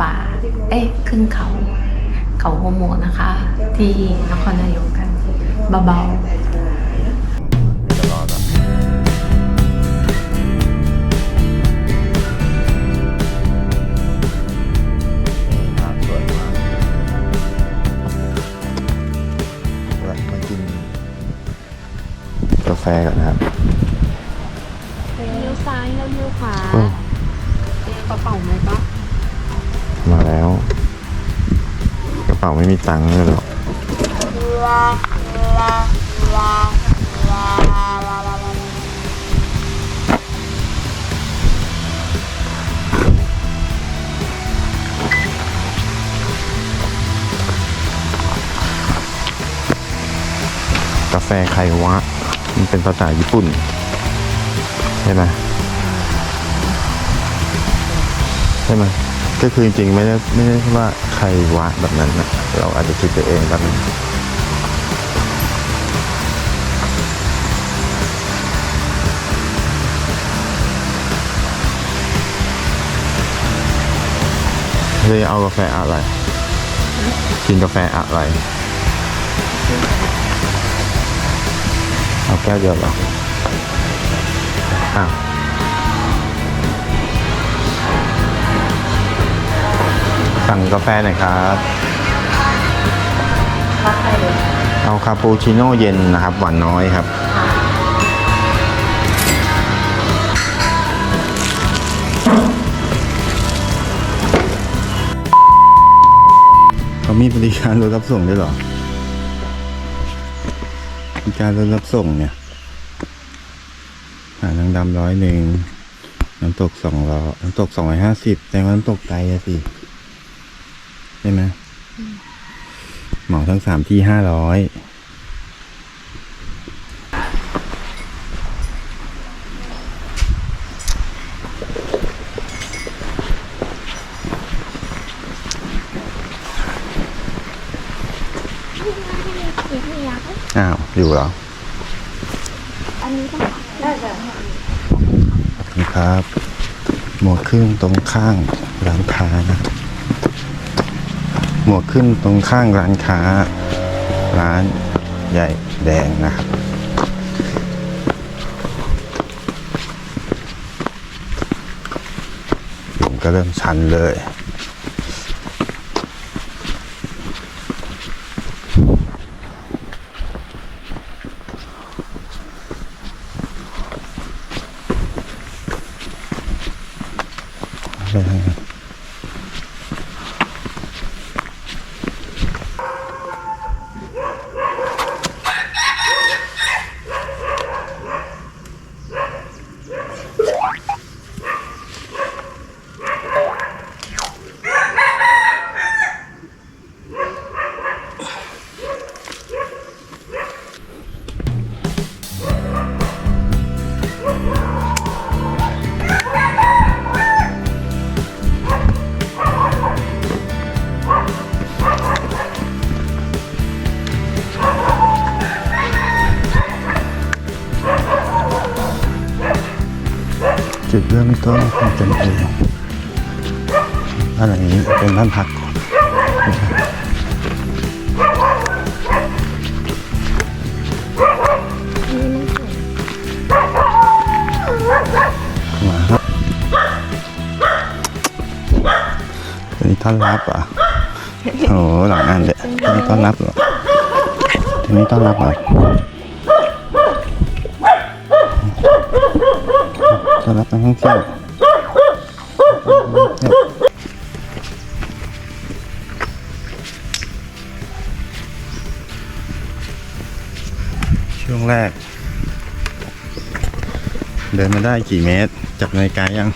ป่า เอ๊ะ ขึ้นเขา เขาโฮโมนะคะ ที่นครนายกกันเบาๆจะรอก่อนภาพสวยมากเรามากินกาแฟก่อนนะครับเลี้ยวซ้ายแล้วเลี้ยวขวาเลี้ยวกระเป๋าไหมปะ มาแล้ว กระเป๋าไม่มีตังค์เลยหรอกกาแฟไควะ มันเป็นภาษาญี่ปุ่น ใช่ไหมใช่ไหม ก็คือจริงๆไม่ได้ไม่ได้ว่าใครวะแบบนั้นนะเราอาจจะคิดไปเองแบบนั้นเลยเอากาแฟอะไร กินกาแฟอะไร เอาแก้วเดียวเหรออ้า สั่งกาแฟหน่อยครับรักใครเลยเอาคาปูชิโน่เย็นนะครับหวานน้อยครับ เขามีบริการรถรับส่งด้วยเหรอ บริการรถรับส่งเนี่ยหาดนางดำร้อยหนึ่งน้ำตกสองร้อยน้ำตกสองร้อยห้าสิบแต่ว่าน้ำตกไกลอะสิ ใช่ไหมเหมาทั้งสามที่ห้าร้อยอ้าว อยู่เหรอ อันนี้ต้องได้จ้ะครับ หมวกขึ้นตรงข้างร้านค้านะ หมวกขึ้นตรงข้างร้านค้า ร้านใหญ่แดงนะครับ ผมก็เริ่มชันเลย จุดเริ่มต้นของตนเองบ้านหลังนี้เป็นบ้านพักมาครับอันนี้ต้อนรับอะโอ้หลังอันเด็ดอันนี้ต้อนรับเหรออันนี้ต้อนรับเหรอ รับนักท่องเที่ยวช่วงแรก เดินมาได้กี่เมตร จับนาฬิกายัง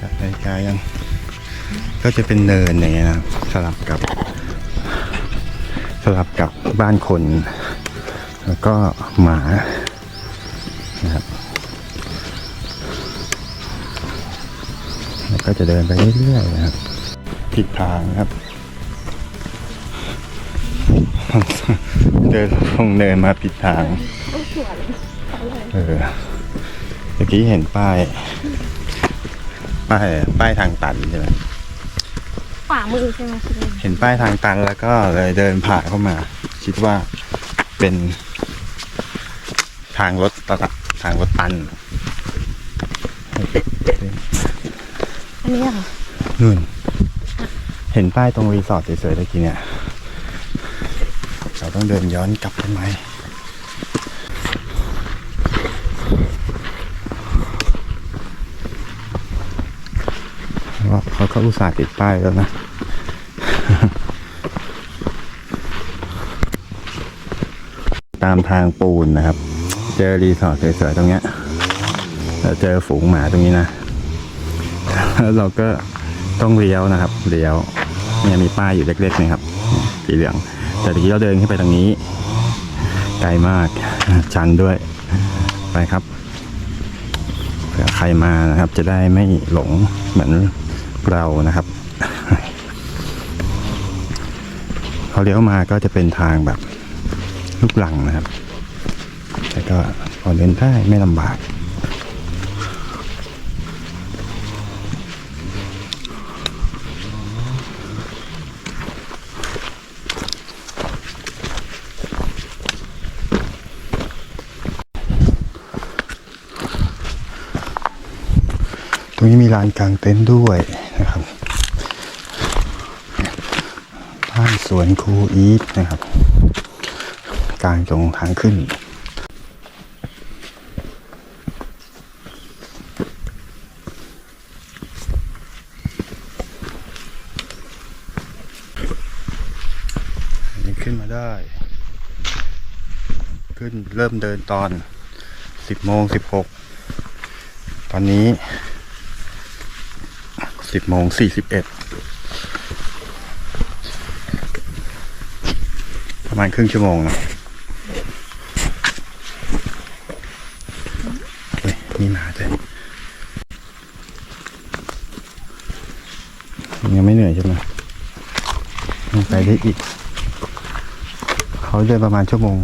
จับนาฬิกายัง ก็จะเป็นเนินอย่างเงี้ยนะสลับกับ สลับกับบ้านคน แล้วก็หมานะครับแล้วก็จะเดินไปเรื่อยๆนะครับ ผิดทางครับ เดินลงเนินมาผิดทางเออมื่อกี้เห็นป้าย ป้ายป้ายทางตันใช่ไหมขวามือใช่ไหมคุณลุงเห็นป้ายทางตันแล้วก็เลยเดินผ่านเข้ามา คิดว่าเป็น ทางรถตะทางรถตันอันนี้เหรอนู่น เห็นป้ายตรงรีสอร์ทสวยๆตะกี้เนี่ย เราต้องเดินย้อนกลับไปไหมเพราะว่าเขาก็อุตส่าห์ติดป้ายแล้วนะตามทางปูนนะครับ เจอรีสอร์ทสวยๆตรงเนี้ยแล้วเจอฝูงหมาตรงนี้นะแล้วเราก็ต้องเลี้ยวนะครับเลี้ยวเนี่ยมีป้ายอยู่เล็กๆนะครับสีเหลือง แต่ทีเราเดินขึ้นไปทางนี้ ไกลมากชันด้วยไปครับเผื่อใครมานะครับ จะได้ไม่หลงเหมือนเรานะครับเขาเลี้ยวมาก็จะเป็นทางแบบลูกหลังนะครับ แต่ก็พอเดินได้ไม่ลำบากตรงนี้มีลานกลางเต็นท์ด้วยนะครับบ้านสวนครูอีทนะครับ กลางตรงทางขึ้น ขึ้นมาได้ ขึ้นเริ่มเดินตอนสิบโมงสิบหกตอนนี้สิบโมงสี่สิบเอ็ดประมาณครึ่งชั่วโมงนะเฮ้ยมีหมาด้วยยังไม่เหนื่อยใช่ไหมยังไปได้อีก เขาเดินประมาณชั่วโมง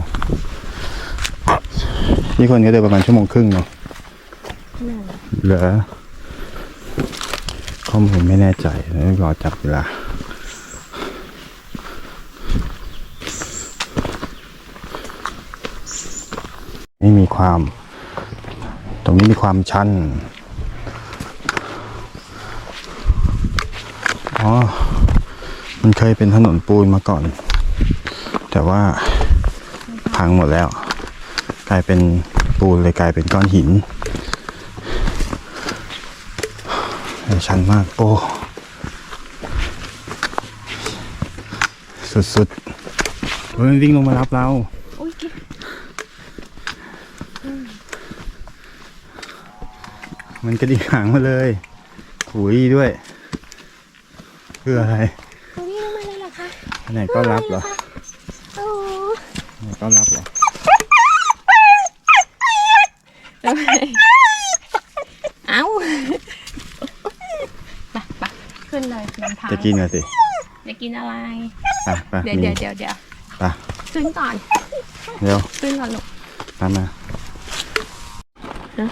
นี่คนก็เดินประมาณชั่วโมงครึ่งเนาะเหรอข้อมูลไม่แน่ใจแล้วรอจับเวลานี่มีความ ตรงนี้มีความชันอ๋อ มันเคยเป็นถนนปูนมาก่อน แต่ว่าพังหมดแล้ว กลายเป็นปูนเลยกลายเป็นก้อนหินชันมากโอ้สุดๆเฮ้ยมันวิ่งลงมารับเราอุ้ยกิ๊บมันกระดิกหางมาเลยหุยด้วยเพื่ออะไร ตัวนี้ลงมาเลยเหรอคะอันไหนก็รับเหรอโอ้ อันไหนก็รับเหรอทำไมเอ้าไปไปขึ้นเลยนำทางจะกินเหรอสิจะกินอะไร ไปไปเดี๋ยวมีเดี๋ยวเดี๋ยวเดี๋ยวไปขึ้นก่อนเดี๋ยวขึ้นก่อนลูก ตามมาฮะ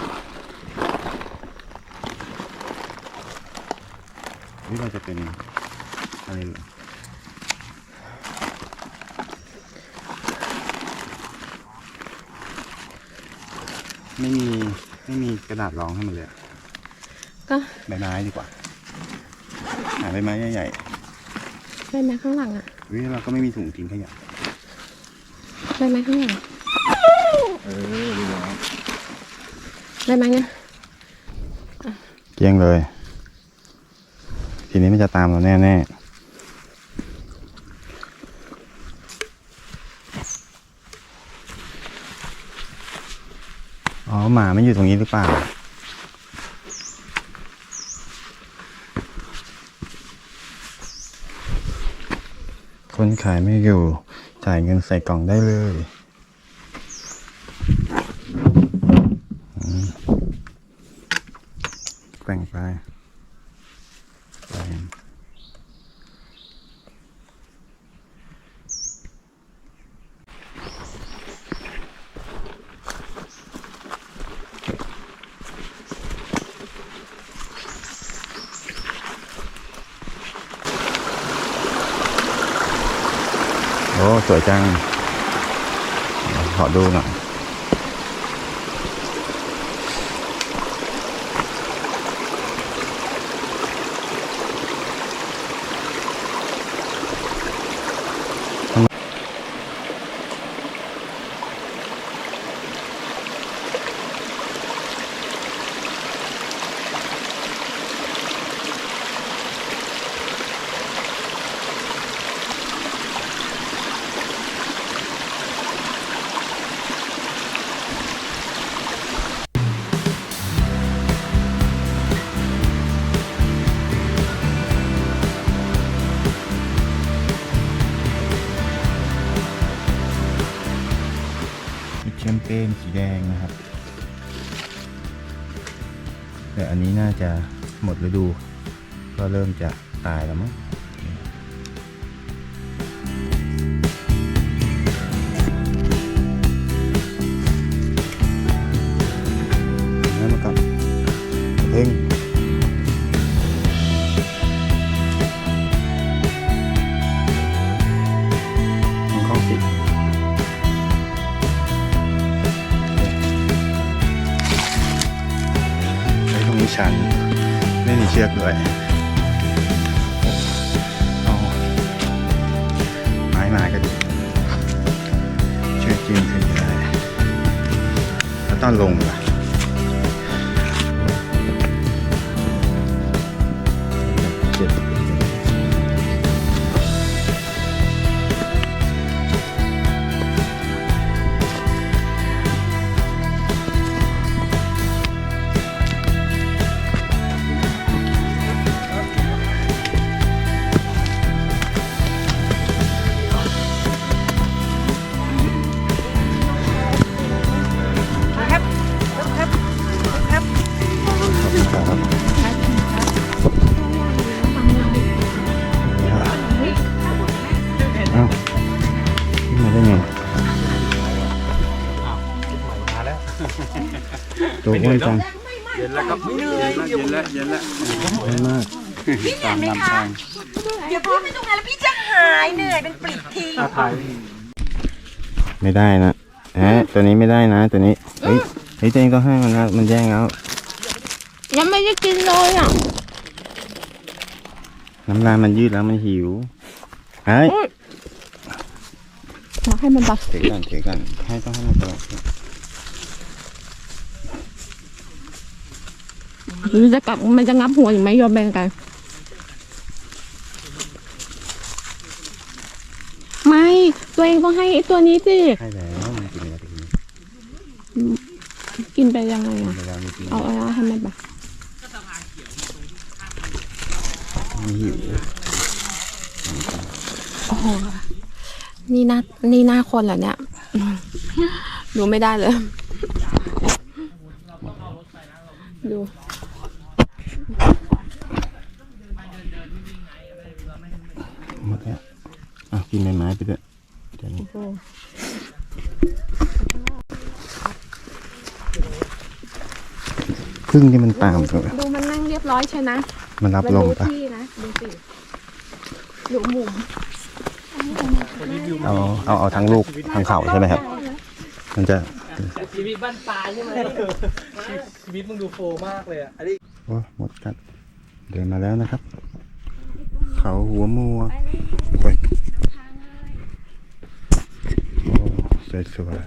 นี่เราจะเป็นอะไรเหรอไม่มี ไม่มี กระดาษรองให้มันเลยอะก็ใบไม้ดีกว่าหาใบไม้ใหญ่ได้ไหมข้างหลังอะๆเฮ้ยเราก็ไม่มีถุงทิ้งขยะได้ไหมข้างหลังเออดีแล้วได้ไหมเนี่ยเกลี้ยงเลย ทีนี้มันจะตามเราแน่ ๆอ๋อหมาไม่อยู่ตรงนี้หรือเปล่า คนขายไม่อยู่ จ่ายเงินใส่กล่องได้เลยอืมแกว่งไปแกว่ง สวยจัง ขอดู หมดฤดู ก็เริ่มจะตายแล้วมั้ง ตัวอ้วนจังเย็นแล้วครับเย็นแล้วเย็นแล้วเย็นแล้วอ้วนมากตามนำทางเดี๋ยวพี่ไม่ตรงนั้นแล้วพี่จะหายเหนื่อยเป็นปลิดทิ้งถ้าถ่ายไม่ได้นะฮะตัวนี้ไม่ได้นะตัวนี้เฮ้ยเฮ้ยตัวเองต้องให้มันนะมันแย่งแล้วยังไม่ได้กินเลยอะน้ำลายมันยืดแล้วมันหิวเฮ้ยมาให้มันไปเถียกันเถียกันให้ต้องให้มันตล อดหรือจะกลับมันจะงับหัวอยู่ไหมยอมแบ่งกัน ไม่ตัวเองต้องให้ไอ้ตัวนี้สิให้แล้วมันกินอะไรไปกินกินไปยังไงอะ ไปแล้วมันกินเอาเอาให้มันไปมันหิวโอ้โหนี่หน้านี่หน้าคนเหรอเนี่ยดูไม่ได้เลย ดู หมดแล้วอะกินใบไม้ไปด้วยเดี๋ยวนี้โอ้โหพึ่งที่มันตามตัวดูมันนั่งเรียบร้อยใช่นะมันรับมันลมดูปะที่นะดูสิดูมุมเอาเอาเอาทั้งลูกทั้งเข่าใช่ไหมครับ มันจะชีวิตบ้านปลายใช่ไหมชีวิตมึงดูโฟมากเลยอะอันนี้โอ้หมดกัดเดินมาแล้วนะครับ เขาหัวมัวโอ้ยโอ้สวยสวย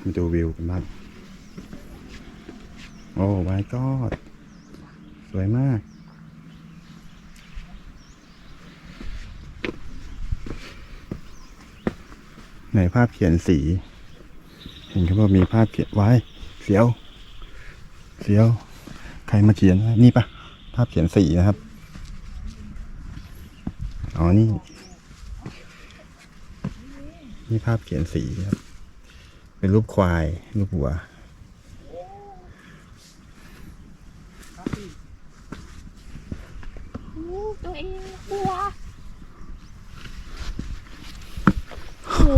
มาดูวิวกันบ้างโอ้ไว้กอดสวยมาก ไหนภาพเขียนสี เห็นเขาบอกมีภาพเขียนไว้ เสียว เสียว ใครมาเขียนนี่ปะภาพเขียนสีนะครับ อ๋อ นี่ นี่ภาพเขียนสีครับ เป็นรูปควาย รูปวัว ตัวเองกลัวหู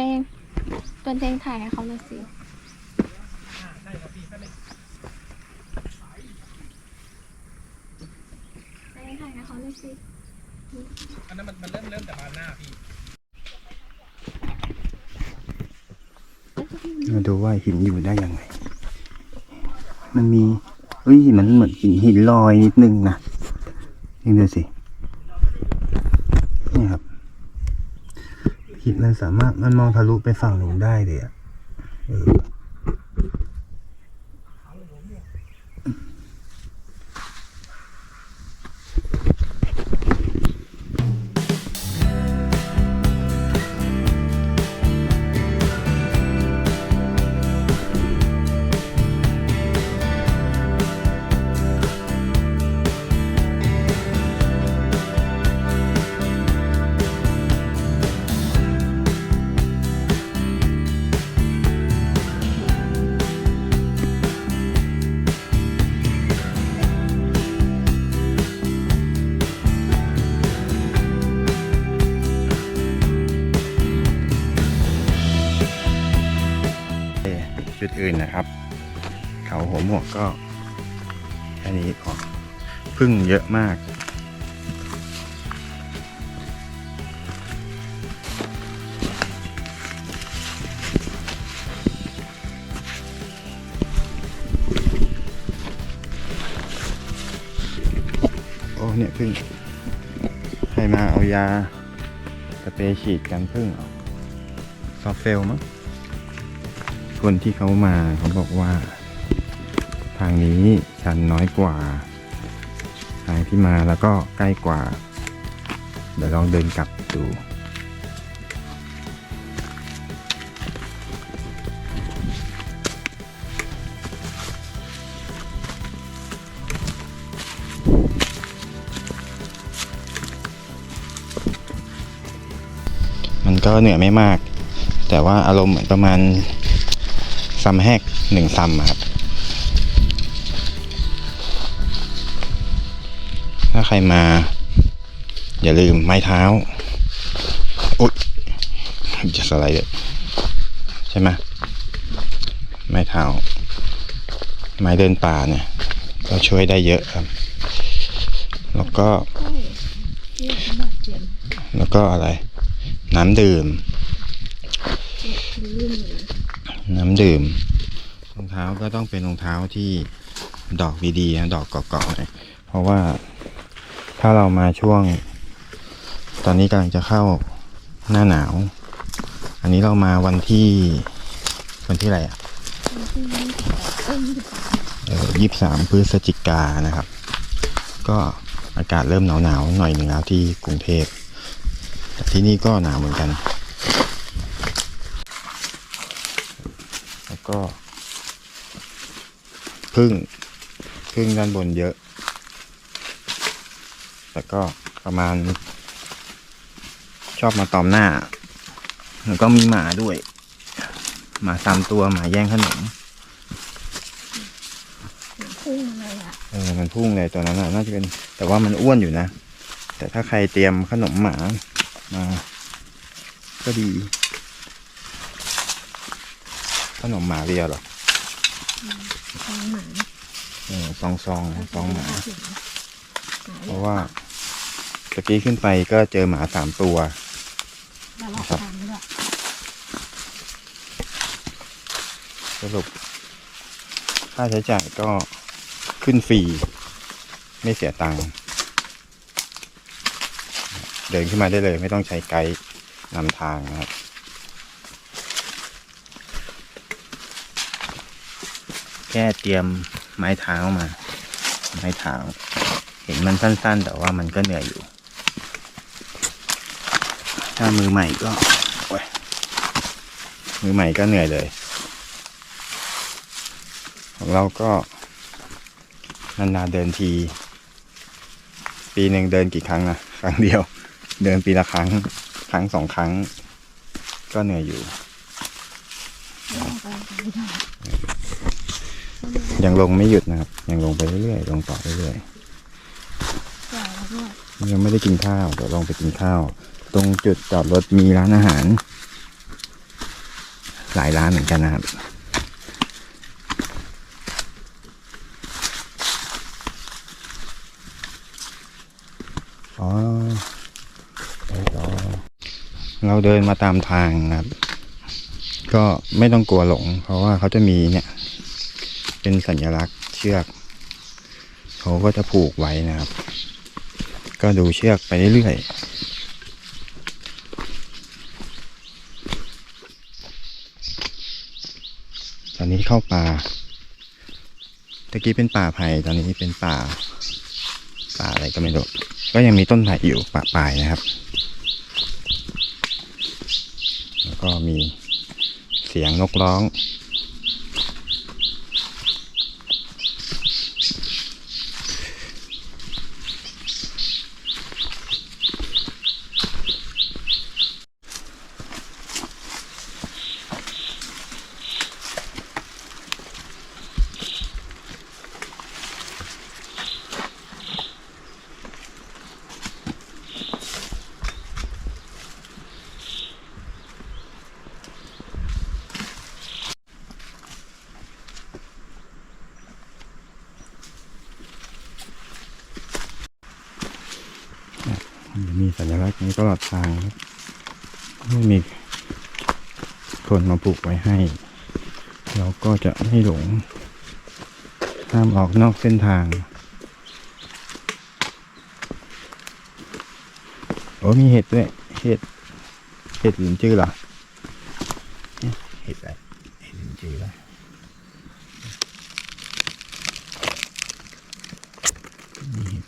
อ ต้นเทง ถ่ายให้เขาหน่อยสิเต้งถ่ายให้เขาหน่อยสิอันนั้นมันมันเริ่มเริ่มจากบานหน้าพี่มาดูว่าหินอยู่ได้ยังไง มันมีเฮ้ยมันเหมือนหินหินลอยนิดนึงนะนี่ดูสิ นี่ครับ หินมันสามารถมันมองทะลุไปฝั่งหนูนได้เลยอะเออื่นนะครับ เขาหัวหมวกก็แค่นี้พอพึ่งเยอะมากโอ้เนี่ยพึ่งใครมาเอายาสเปรย์ฉีดกันพึ่งเหรอซอฟเฟลมั้ง คนที่เขามาเขาบอกว่า ทางนี้ชันน้อยกว่า ทางที่มาแล้วก็ใกล้กว่า เดี๋ยวลองเดินกลับดูมันก็เหนื่อยไม่มาก แต่ว่าอารมณ์เหมือนประมาณ ซัมแฮกหนึ่งซัมครับ ถ้าใครมา อย่าลืมไม้เท้า อุ๊ยจะสไลด์เลยใช่ไหมไม้เท้า ไม้เดินป่าเนี่ย ก็ช่วยได้เยอะครับ แล้วก็ แล้วก็อะไร น้ำดื่ม น้ำ ดื่มรองเท้าก็ต้องเป็นรองเท้าที่ดอกดีๆนะดอกเกาะๆหน่อยเพราะว่าถ้าเรามาช่วง ตอนนี้กำลังจะเข้าหน้าหนาว อันนี้เรามาวันที่วันที่อะไรอะเออยี่สามพฤศจิกานะครับ ก็อากาศเริ่มหนาวๆหน่อยหนึ่งแล้วที่กรุงเทพแต่ที่นี่ก็หนาวเหมือนกัน แล้ว ก็พึ่งพึ่งด้านบนเยอะแต่ก็ประมาณ ชอบมาตอมหน้า แล้วก็มีหมาด้วย หมาสามตัวหมาแย่งขนมพุ่งเลยอะเออมันพุ่งเลยตัวนั้นน่ะน่าจะเป็น แต่ว่ามันอ้วนอยู่นะ แต่ถ้าใครเตรียมขนมหมามา ก็ดี ขนมหมาเรียเหรอของหมาเออซองซองซองหมา เพราะว่าตะกี้ขึ้นไปก็เจอหมาสามตัวแล้วเราครับทำด้วยสรุป ค่าใช้จ่ายก็ขึ้นฟรี ไม่เสียตังค์เดินขึ้นมาได้เลยไม่ต้องใช้ไกด์นำทางนะครับ แค่เตรียมไม้เท้ามา ไม้เท้า เห็นมันสั้นๆ แต่ว่ามันก็เหนื่อยอยู่ ถ้ามือใหม่ก็มือใหม่ก็เหนื่อยเลย ของเราก็นานๆเดินที ปีหนึ่งเดินกี่ครั้งอะครั้งเดียว เดินปีละครั้ง ครั้งสองครั้ง ก็เหนื่อยอยู่ ยังลงไม่หยุดนะครับ ยังลงไปเรื่อยๆลงต่อเรื่อยๆยังไม่ได้กินข้าวเดี๋ยวลองไปกินข้าว ตรงจุดจอดรถมีร้านอาหาร หลายร้านเหมือนกันนะครับอ๋อไปต่อเราเดินมาตามทางนะครับ ก็ไม่ต้องกลัวหลง เพราะว่าเขาจะมีเนี่ย เป็นสัญลักษณ์เชือกเขาก็จะผูกไว้นะครับ ก็ดูเชือกไปเรื่อยๆตอนนี้เข้าป่าตะกี้เป็นป่าไผ่ตอนนี้เป็นป่า ป่าอะไรก็ไม่รู้ก็ยังมีต้นไผ่อยู่ป่าปลายนะครับ แล้วก็มีเสียงนกร้อง มีสัญลักษณ์นี้ ตลอดทางไม่มีคนมาปลูกไว้ให้ เราก็จะไม่หลง ห้ามออกนอกเส้นทาง โอ้มีเห็ดด้วย เห็ด เห็ดหลินจือเหรอเนี่ยเห็ดอะไรเห็ดหลินจือเหรอมีเห็ด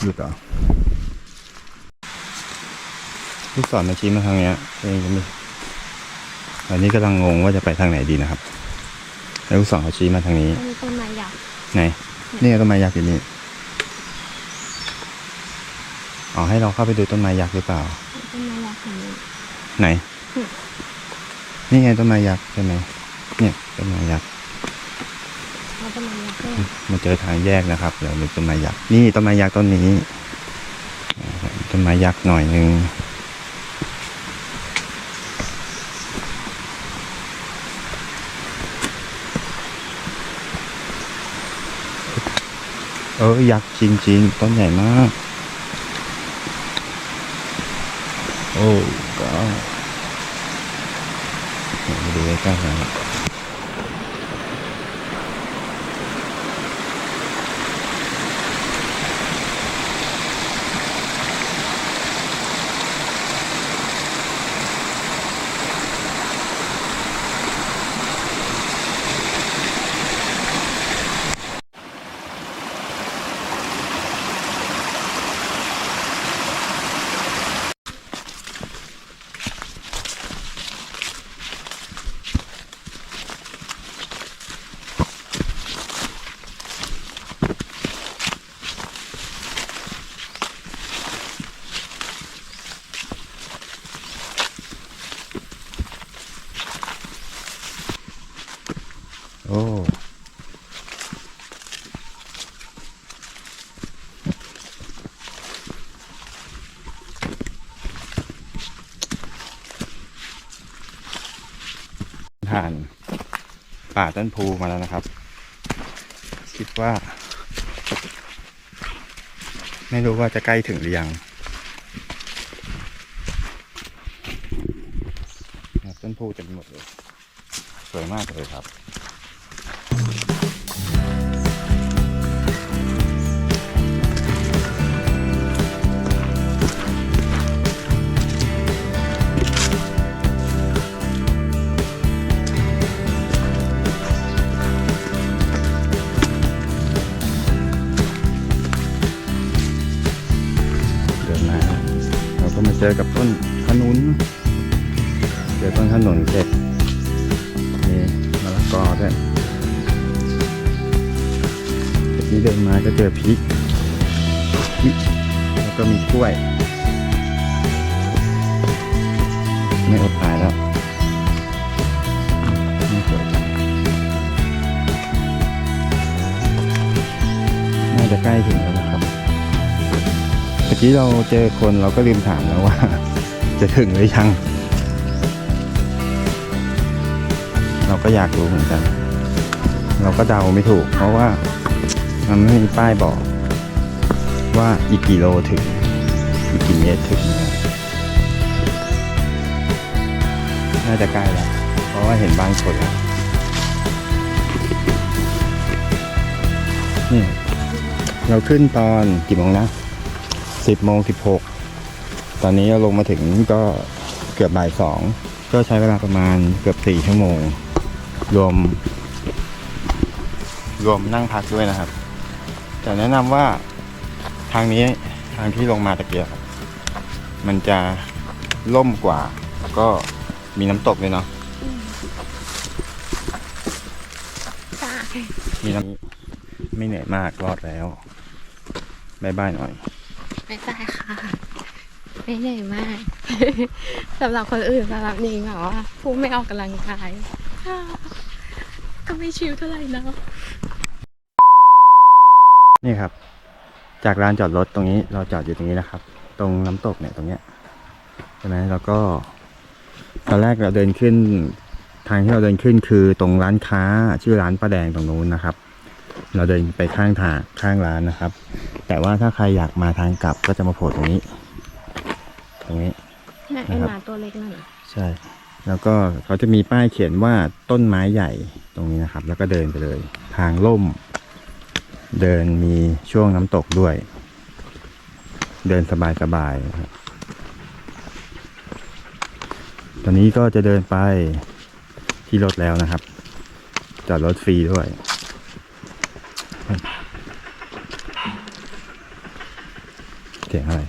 หยุดเหรอ ลูกศรมาชี้มาทางเนี้ยเองก็ไม่ตอนนี้กำลังงงว่าจะไปทางไหนดีนะครับ แล้วลูกศรเขาชี้มาทางนี้ มีต้นไม้ใหญ่ไหนนี่ไงต้นไม้ยักษ์อยู่นี่อ๋อให้เราเข้าไปดูต้นไม้ยักษ์หรือเปล่า ต้นไม้ใหญ่ของนี้ไหนอืมนี่ไงต้นไม้ยักษ์ใช่ไหมเนี่ยต้นไม้ยักษ์เอาต้นไม้ใหญ่ก็มาเจอทางแยกนะครับเดี๋ยวมีต้นไม้ยักษ์นี่ต้นไม้ยักษ์ต้นนี้ต้นไม้ยักษ์หน่อยหนึ่ง เออ ยักษ์จริงๆ ต้นใหญ่มาก โอ้ก็เดี๋ยวมาดูใกล้ๆนอ้ ผ่านป่าต้นพูมาแล้วนะครับ คิดว่า ไม่รู้ว่าจะใกล้ถึงหรือยังต้นพูเต็มหมดเลย สวยมากเลยครับ อกับต้นขนุน เจอต้นขนุนเสร็จมีมะละกอด้วยเมื่อกี้เดินมาก็เจอพริกอุ๊ยแล้วก็มีกล้วย ไม่อดตายแล้วนี่สวยน่าจะใกล้ถึงแล้วนะครับ เมื่อกี้เราเจอคนเราก็ลืมถามแล้วว่า จะถึงหรือยัง เราก็อยากรู้เหมือนกัน เราก็เดาไม่ถูก เพราะว่ามันไม่มีป้ายบอก ว่าอีกกี่โลถึง อีกกี่เมตรถึง น่าจะใกล้แล้ว เพราะว่าเห็นบ้านคนแล้วนี่เราขึ้นตอนกี่โมงนะ สิบโมงสิบหกตอนนี้เราลงมาถึงก็เกือบบ่ายสองก็ใช้เวลาประมาณเกือบสี่ชั่วโมง รวม รวมนั่งพักด้วยนะครับ แต่แนะนำว่าทางนี้ทางที่ลงมาตะเกียบมันจะล่มกว่าแล้วก็มีน้ำตกด้วยเนาะใช่มีน้ำไม่เหนื่อยมากรอดแล้วบายบายหน่อย ไม่ใช่ค่ะ ไม่ใหญ่มากสำหรับคนอื่นสำหรับนิงแบบว่าผู้ไม่ออกกำลังกาย ก็ไม่ชิลเท่าไหร่เนาะนี่ครับ จากลานจอดรถตรงนี้เราจอดอยู่ตรงนี้นะครับ ตรงน้ำตกเนี่ยตรงเนี้ยใช่ไหมแล้วก็ ตอนแรกเราเดินขึ้น ทางที่เราเดินขึ้นคือตรงร้านค้าชื่อร้านป้าแดงตรงนู้นนะครับ เราเดินไปข้างทางข้างร้านนะครับ แต่ว่าถ้าใครอยากมาทางกลับก็จะมาโผล่ตรงนี้ ตรงนี้น่ะไอหมาตัวเล็กนั่นน่ะใช่ แล้วก็เขาจะมีป้ายเขียนว่าต้นไม้ใหญ่ตรงนี้นะครับ แล้วก็เดินไปเลย ทางล่ม เดินมีช่วงน้ำตกด้วย เดินสบายๆนะครับตอนนี้ก็จะเดินไปที่รถแล้วนะครับ จอดรถฟรีด้วย เสียงอะไร